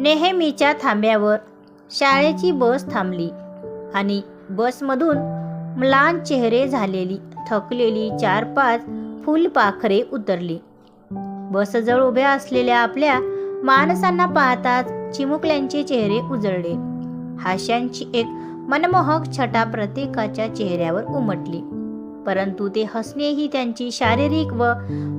नेहमीच्या थांब्यावर शाळेची बस थांबली आणि बसमधून म्लान चेहरे झालेली थकलेली चार पाच फुलपाखरे उतरली. बसजवळ उभ्या असलेल्या आपल्या माणसांना पाहताच चिमुकल्यांचे चेहरे उजळले. हास्यांची एक मनमोहक छटा प्रत्येकाच्या चेहऱ्यावर उमटली. परंतु ते हसणेही त्यांची शारीरिक व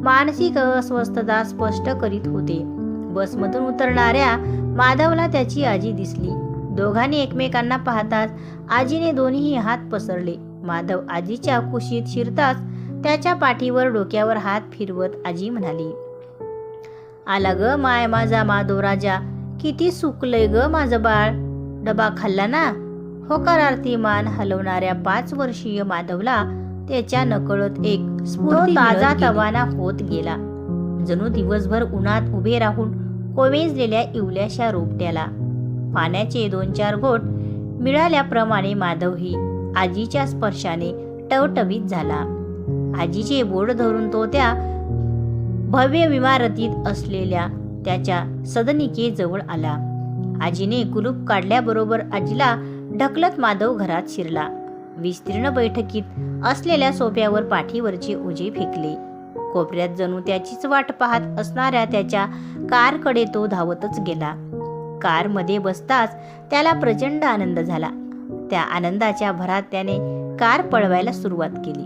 मानसिक अस्वस्थता स्पष्ट करीत होते. बसमधून उतरणाऱ्या माधवला त्याची आजी दिसली. दोघांनी एकमेकांना पाहताच आजीने दोन्ही हात पसरले. माधव आजीच्या कुशीत शिरताच त्याच्या पाठीवर डोक्यावर हात फिरवत आजी म्हणाली आला ग माय माझा माधव राजा किती सुकलंय ग माझं बाळ. डबा खाल्ला ना? होकारार्थी मान हलवणाऱ्या पाच वर्षीय माधवला त्याच्या नकळत एक स्फूर्ती ताजा तवाना होत गेला. जणू दिवसभर उन्हात उभे राहून कोमेजलेल्या इवल्याशा रोपट्याला. पाण्याचे दोन चार घोट मिळाल्याप्रमाणे माधवही आजीच्या स्पर्शाने टवटवीत झाला. आजीचे बोट धरून तो त्या भव्य इमारतीत असलेल्या त्याच्या सदनिकेजवळ आला. आजीने कुलूप काढल्याबरोबर आजीला ढकलत माधव घरात शिरला. विस्तीर्ण बैठकीत असलेल्या सोफ्यावर पाठीवरचे ओझे फेकले. कोपऱ्यात जणू त्याचीच वाट पाहत असणाऱ्या त्याच्या कारकडे तो धावतच गेला. कारमध्ये बसताच त्याला प्रचंड आनंद झाला. त्या आनंदाच्या भरात त्याने कार पळवायला सुरुवात केली.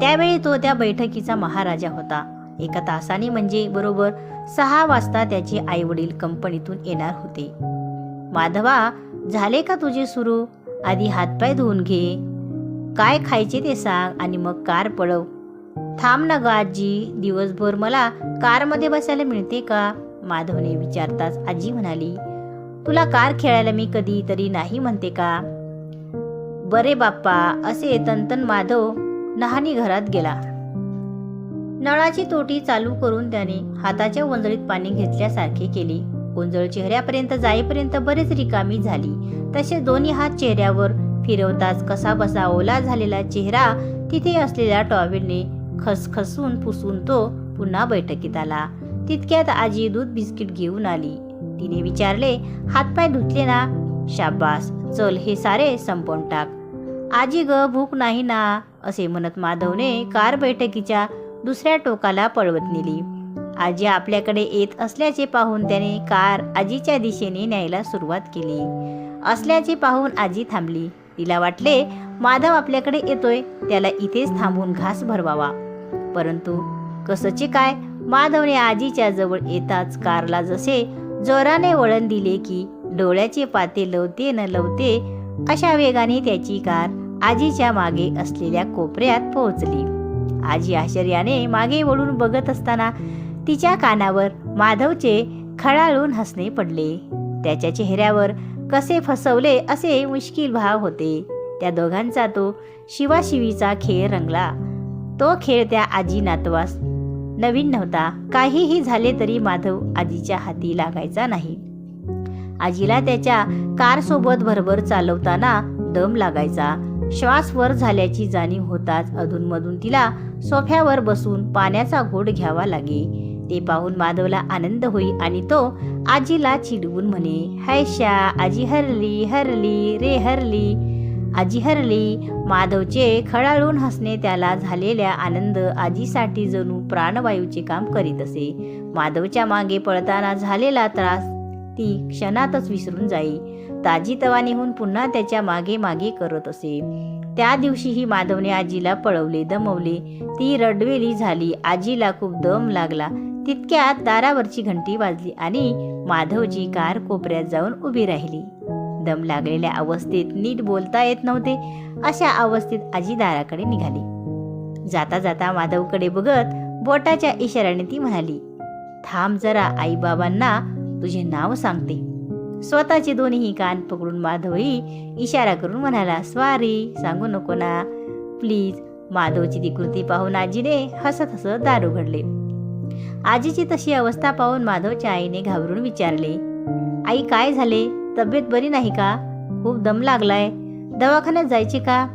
त्यावेळी तो त्या बैठकीचा महाराजा होता. एका तासाने म्हणजे बरोबर सहा वाजता त्याचे आईवडील कंपनीतून येणार होते. माधवा झाले का तुझे सुरू? आधी हातपाय धुवून घे. काय खायचे ते सांग आणि मग कार पळव. थांब ना ग आजी दिवसभर मला कारमध्ये बसायला मिळते का? माधवने विचारताच आजी म्हणाली तुला कार खेळायला मी कधी तरी नाही म्हणते का? बरे बाप्पा असे तंतन माधव नहानी घरात गेला. नळाची तोटी चालू करून त्याने हाताच्या वंजळीत पाणी घेतल्यासारखे केले. गोंजळ चेहऱ्यापर्यंत जाईपर्यंत बरेच रिकामी झाली. तसे दोन्ही हात चेहऱ्यावर फिरवताच कसा बसा ओला झालेला चेहरा तिथे असलेल्या टॉवेलने खसखसून पुसून तो पुन्हा बैठकीत आला. तितक्यात आजी दूध बिस्किट घेऊन आली. तिने विचारले हातपाय धुतले ना? शाबास चल हे सारे संपवून टाक. आजी ग भूक नाही ना? असे म्हणत माधवने कार बैठकीच्या दुसऱ्या टोकाला पळवत नेली. आजी आपल्याकडे येत असल्याचे पाहून त्याने कार आजीच्या दिशेने न्यायला सुरुवात केली. असल्याचे पाहून आजी थांबली. तिला वाटले माधव आपल्याकडे येतोय त्याला इथेच थांबून घास भरवावा. परंतु कसचे काय? माधवने आजीच्या जवळ येताच कारला जसे जोराने वळण दिले की डोळ्याचे पाते लवते न लवते अशा वेगाने त्याची कार आजीच्या मागे असलेल्या कोपऱ्यात पोहोचली. आजी आश्चर्याने मागे वळून बघत असताना तिच्या कानावर माधवचे खळाळून हसणे पडले. त्याच्या चेहऱ्यावर कसे फसवले असे मुश्किल भाव होते. त्या दोघांचा तो शिवाशिवीचा खेळ रंगला. तो खेळ त्या आजी नातवास. नवीन नव्हता. काहीही झाले तरी माधव आजीच्या हाती लागायचा नाही. आजीला त्याच्या कारसोबत भरभर चालवताना दम लागायचा. श्वास वर झाल्याची जाणीव होताच अधूनमधून तिला सोफ्यावर बसून पाण्याचा घोट घ्यावा लागे. ते पाहून माधवला आनंद होई आणि तो आजीला चिडवून म्हणे हैशा आजी हरली हरली रे हरली. आजी हरली. माधवचे खळाळून हसणे त्याला झालेल्या आनंद आजीसाठी जणू प्राणवायूचे काम करीत असे. माधवच्या मागे पळताना झालेला त्रास ती क्षणातच विसरून जाई. ताजी तवानीहून पुन्हा त्याच्यामागे मागे करत असे. त्या दिवशीही माधवने आजीला पळवले दमवले. ती रडवेली झाली. आजीला खूप दम लागला. तितक्यात दारावरची घंटी वाजली आणि माधवची कार कोपऱ्यात जाऊन उभी राहिली. दम लागलेल्या अवस्थेत नीट बोलता येत नव्हते अशा अवस्थेत आजी दाराकडे निघाली. जाता जाता माधवकडे बघत बोटाच्या इशाऱ्याने ती म्हणाली थांब जरा आईबाबांना तुझे नाव सांगते. स्वतःचे दोन्ही कान पकडून माधवही इशारा करून म्हणाला स्वारी सांगू नको ना. प्लीज. माधवची ती कृती पाहून आजीने हसत हसत दार उघडले आजीची तशी अवस्था पाहून माधवच्या आईने घाबरून विचारले आई काय झाले? तब्येत बरी नाही का? खूप दम लागलाय. दवाखान्यात जायचे का?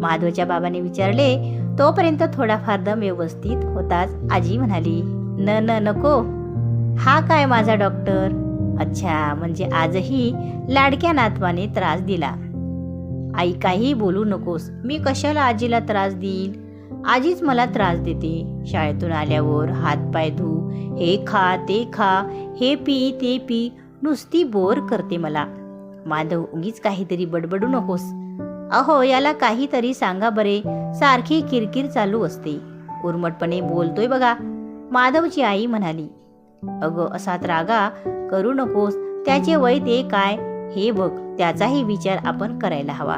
माधवच्या बाबाने विचारले तोपर्यंत थोडाफार दम व्यवस्थित होताच आजी म्हणाली. न न नको. हा काय माझा डॉक्टर? अच्छा म्हणजे आजही लाडक्या नातवाने त्रास दिला. आई काही बोलू नकोस. मी कशाला आजीला त्रास देईल आजीच मला त्रास देते. शाळेतून आल्यावर हात पाय धू. हे खा ते खा. हे पी ते पी. नुसती बोर करते मला. माधव उगीच काहीतरी बडबडू नकोस. अहो याला काहीतरी सांगा बरे. सारखी किरकिर चालू असते. उर्मटपणे बोलतोय बघा. माधवची आई म्हणाली अगं असा रागा करू नकोस. त्याचे वय ते काय? हे बघ त्याचाही विचार आपण करायला हवा.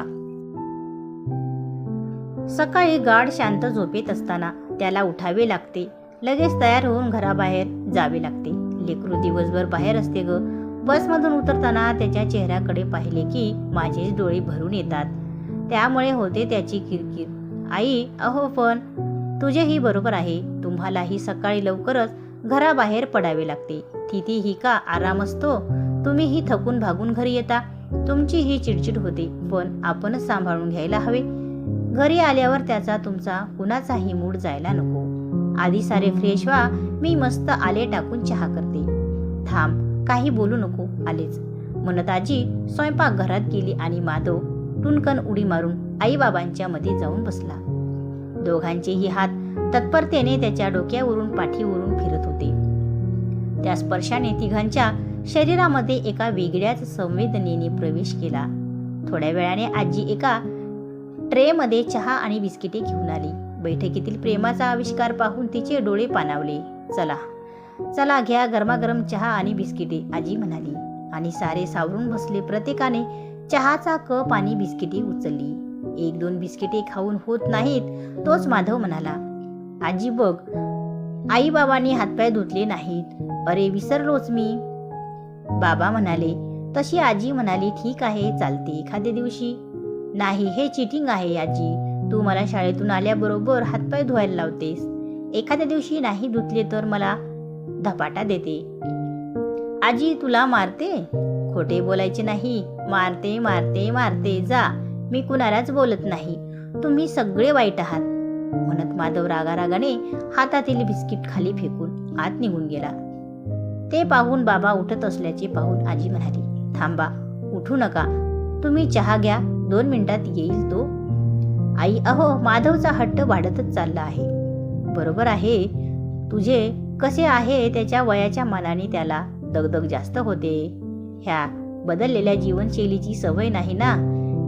सकाळी गाढ शांत झोपेत असताना त्याला उठावे लागते. लगेच तयार होऊन घराबाहेर जावे लागते. लेकरू दिवसभर बाहेर असते ग. बसमधून उतरताना त्याच्या चेहऱ्याकडे पाहिले की माझेच डोळे भरून येतात. त्यामुळे होते त्याची किरकिर. आई अहो पण तुझेही बरोबर आहे. तुम्हालाही सकाळी लवकरच घराबाहेर पडावे लागते. तिथे ही का आराम असतो? तुम्हीही थकून भागून घरी येता. तुमची ही चिडचिड होते पण आपणच सांभाळून घ्यायला हवे. घरी आल्यावर त्याचा तुमचा कुणाचाही मूड जायला नको. आधी सारे फ्रेश व्हा. मी मस्त आले टाकून चहा करते. थांब. काही बोलू नको आलेच. म्हणत आजी स्वयंपाक घरात गेली आणि माधव टुनकन उडी मारून आईबाबांच्या मध्ये जाऊन बसला. दोघांचेही हात तत्परतेने त्याच्या डोक्यावरून पाठीवरून फिरत होते. त्या स्पर्शाने तिघांच्या शरीरामध्ये एका वेगळ्याच संवेदनेने प्रवेश केला. थोड्या वेळाने आजी एका ट्रेमध्ये चहा आणि बिस्किटे घेऊन आली. बैठकीतील प्रेमाचा आविष्कार पाहून तिचे डोळे पाणावले. चला. चला घ्या गरमागरम चहा आणि बिस्किटे. आजी म्हणाली. आणि सारे सावरून बसले. प्रत्येकाने चहाचा कप आणि बिस्किटे उचलली. एक दोन बिस्किटे खाऊन होत नाहीत तोच माधव म्हणाला. आजी बघ आई बाबांनी हातपाय धुतले नाहीत. अरे विसरलोच मी. बाबा म्हणाले तशी आजी म्हणाली ठीक आहे चालते एखाद्या दिवशी. नाही हे चिटिंग आहे आजी. तू मला शाळेतून आल्याबरोबर हातपाय धुवायला लावतेस. एखाद्या दिवशी नाही धुतले तर मला धपाटा देते. आजी तुला मारते? खोटे बोलायचे नाही. मारते मारते मारते. जा. मी कुणालाच बोलत नाही. तुम्ही सगळे वाईट आहात. म्हणत माधव रागारागाने हातातील बिस्किट खाली फेकून आत निघून गेला. ते पाहून बाबा उठत असल्याचे पाहून आजी म्हणाली थांबा उठू नका. तुम्ही चहा घ्या. दोन मिनिटात येईल तो. आई अहो माधवचा हट्ट वाढतच चालला आहे. बरोबर आहे. तुझे कसे आहे त्याच्या वयाच्या मानाने त्याला दगदग जास्त होते. ह्या बदललेल्या जीवनशैलीची सवय नाही ना?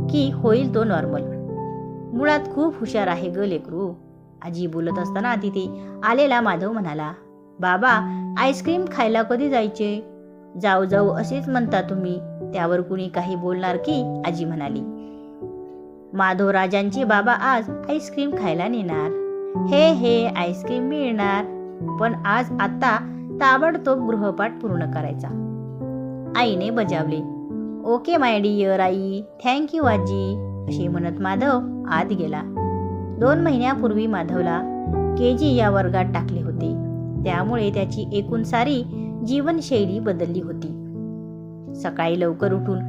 की होईल तो नॉर्मल मुळात खूप हुशार आहे ग लेकरू. आजी बोलत असताना तिथे आलेला माधव म्हणाला बाबा आईस्क्रीम खायला कधी जायचे? जाऊ जाऊ असेच म्हणता तुम्ही. त्यावर कुणी काही बोलणार की? आजी म्हणाली. माधव राजांचे बाबा आज आईस्क्रीम खायला नेणार. हे हे आईस्क्रीम मिळणार. पण आज आता ताबडतोब गृहपाठ पूर्ण करायचा. आईने बजावले. ओके माय डियर आई. थँक्यू आजी असे म्हणत माधव आत गेला. दोन महिन्यापूर्वी माधवला के जी या वर्गात टाकले होते. त्यामुळे त्याची एकूण सारी जीवनशैली बदलली होती. सकाळी लवकर उठून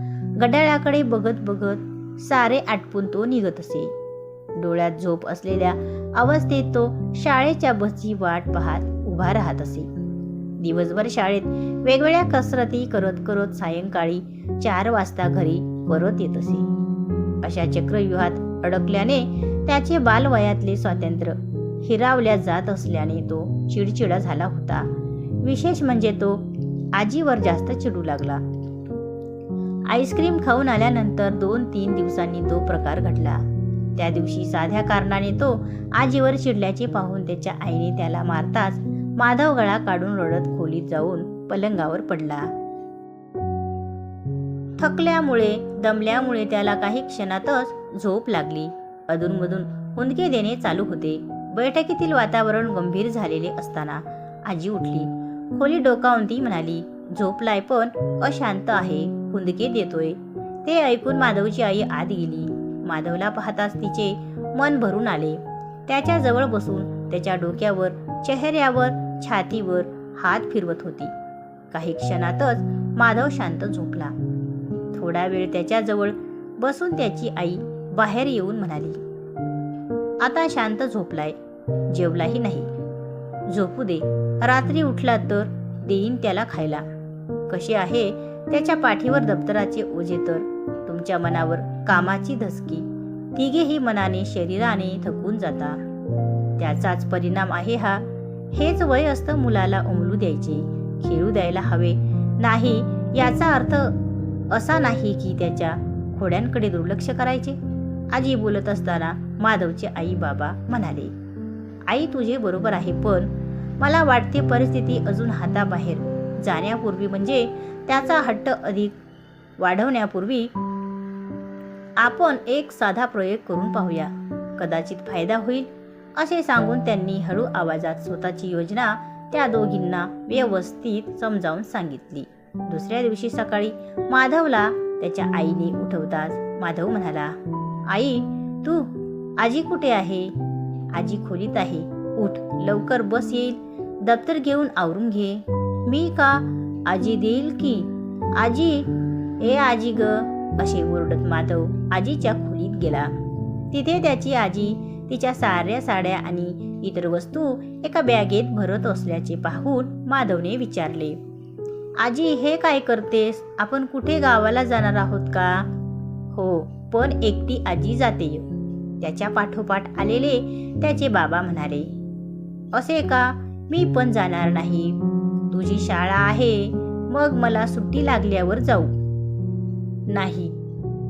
गडाळ्याकडे बघत बघत सारे आटपून तो निघत असे. डोळ्यात झोप असलेल्या अवस्थेत तो शाळेच्या बसची वाट पाहत उभा राहत असे. दिवसभर शाळेत वेगवेगळ्या कसरती करत करत सायंकाळी चार वाजता घरी परत येत असे. अशा चक्रव्यूहात अडकल्याने त्याचे बालवयातले स्वातंत्र्य हिरावल्या जात असल्याने तो चिडचिडा झाला होता. विशेष म्हणजे तो आजीवर जास्त चिडू लागला. आईस्क्रीम खाऊन आल्यानंतर दोन तीन दिवसांनी तो प्रकार घडला. त्या दिवशी साध्या कारणाने तो आजीवर चिडल्याचे पाहून त्याच्या आईने त्याला मारताच माधव गळा काढून रडत खोलीत जाऊन पलंगावर पडला. थकल्यामुळे दमल्यामुळे त्याला काही क्षणातच झोप लागली. अधूनमधून हुंदके देणे चालू होते. बैठकीतील वातावरण गंभीर झालेले असताना आजी उठली. खोली डोकावून ती म्हणाली झोपलाय पण अशांत आहे. हुंदके देतोय. ते ऐकून माधवची आई आत गेली. माधवला पाहताच तिचे मन भरून आले. त्याच्याजवळ बसून त्याच्या डोक्यावर चेहऱ्यावर छातीवर हात फिरवत होती. काही क्षणातच माधव शांत झोपला. थोडा वेळ त्याच्याजवळ बसून त्याची आई बाहेर येऊन म्हणाली आता शांत झोपलाय. जेवलाही नाही. झोपू दे. रात्री उठला तर देईन त्याला खायला. कसे आहे? त्याच्या पाठीवर दप्तराचे ओझे तर तुमच्या मनावर कामाची धसकी. तिघेही मनाने शरीराने थकून जाता त्याचाच परिणाम आहे हा. हेच वय असतं मुलाला उमलू द्यायचे खेळू द्यायला हवे. नाही याचा अर्थ असा नाही की त्याच्या खोड्यांकडे दुर्लक्ष करायचे. आजी बोलत असताना माधवचे आई बाबा म्हणाले आई तुझे बरोबर आहे पण मला वाटते परिस्थिती अजून हाताबाहेर जाण्यापूर्वी म्हणजे त्याचा हट्ट अधिक वाढवण्यापूर्वी आपण एक साधा प्रयोग करून पाहूया. कदाचित फायदा होईल असे सांगून त्यांनी हळू आवाजात स्वतःची योजना त्या दोघींना व्यवस्थित समजावून सांगितली. दुसऱ्या दिवशी सकाळी माधवला त्याच्या आईने उठवताच माधव म्हणाला आई तू आजी कुठे आहे? आजी खोलीत आहे. उठ लवकर बस येईल. दप्तर घेऊन आवरून घे. मी का? आजी देईल की? आजी ए आजी ग. असे ओरडत माधव आजीच्या खोलीत गेला. तिथे त्याची आजी तिच्या साऱ्या साड्या आणि इतर वस्तू एका बॅगेत भरत असल्याचे पाहून माधवने विचारले आजी हे काय करतेस? आपण कुठे गावाला जाणार आहोत का? हो पण एकटी आजी जाते. त्याच्या पाठोपाठ आलेले त्याचे बाबा म्हणाले असे का? मी पण जाणार नाही. तुझी शाळा आहे. मग मला सुट्टी लागल्यावर जाऊ. नाही.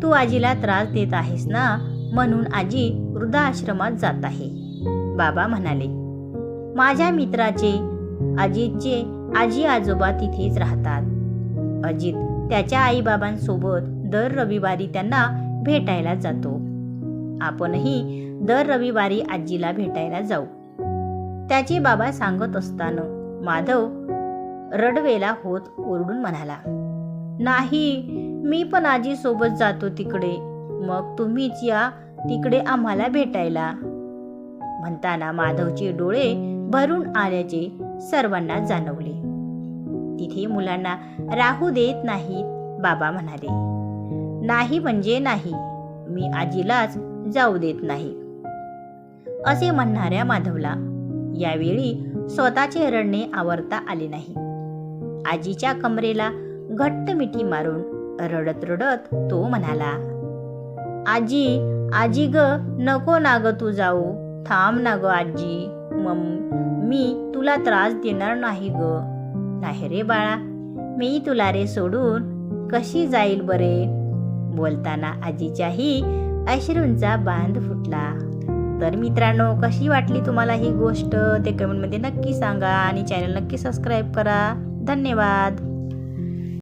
तू आजीला त्रास देत आहेस ना? म्हणून आजी वृद्धाश्रमात जात आहे. बाबा म्हणाले माझ्या मित्राचे अजितचे आजी आजोबा तिथेच राहतात. अजित त्याच्या आईबाबांसोबत दर रविवारी त्यांना भेटायला जातो. आपणही दर रविवारी आजीला भेटायला जाऊ. त्याचे बाबा सांगत असताना माधव रडवेला होत ओरडून म्हणाला नाही मी पण आजीसोबत जातो तिकडे. मग तुम्हीच या तिकडे आम्हाला भेटायला. म्हणताना माधवचे डोळे भरून आल्याचे सर्वांना जाणवले. तिथे मुलांना राहू देत नाहीत बाबा म्हणाले. नाही म्हणजे नाही मी आजीलाच जाऊ देत नाही. असे म्हणणाऱ्या माधवला यावेळी स्वतःचे रडणे आवरता आले नाही. आजीच्या कमरेला घट्ट मिठी मारून रडत रडत तो म्हणाला आजी आजी ग नको ना ग तू जाऊ. थांब ना ग आजी. मम मी तुला त्रास देणार नाही ग. नाही रे बाळा मी तुला रे सोडून कशी जाईल बरे? बोलताना आजीच्याही अश्रूंचा बांध फुटला. तर मित्रांनो कशी वाटली तुम्हाला ही गोष्ट? ते कमेंटमध्ये नक्की सांगा आणि चॅनल नक्की सबस्क्राईब करा. धन्यवाद.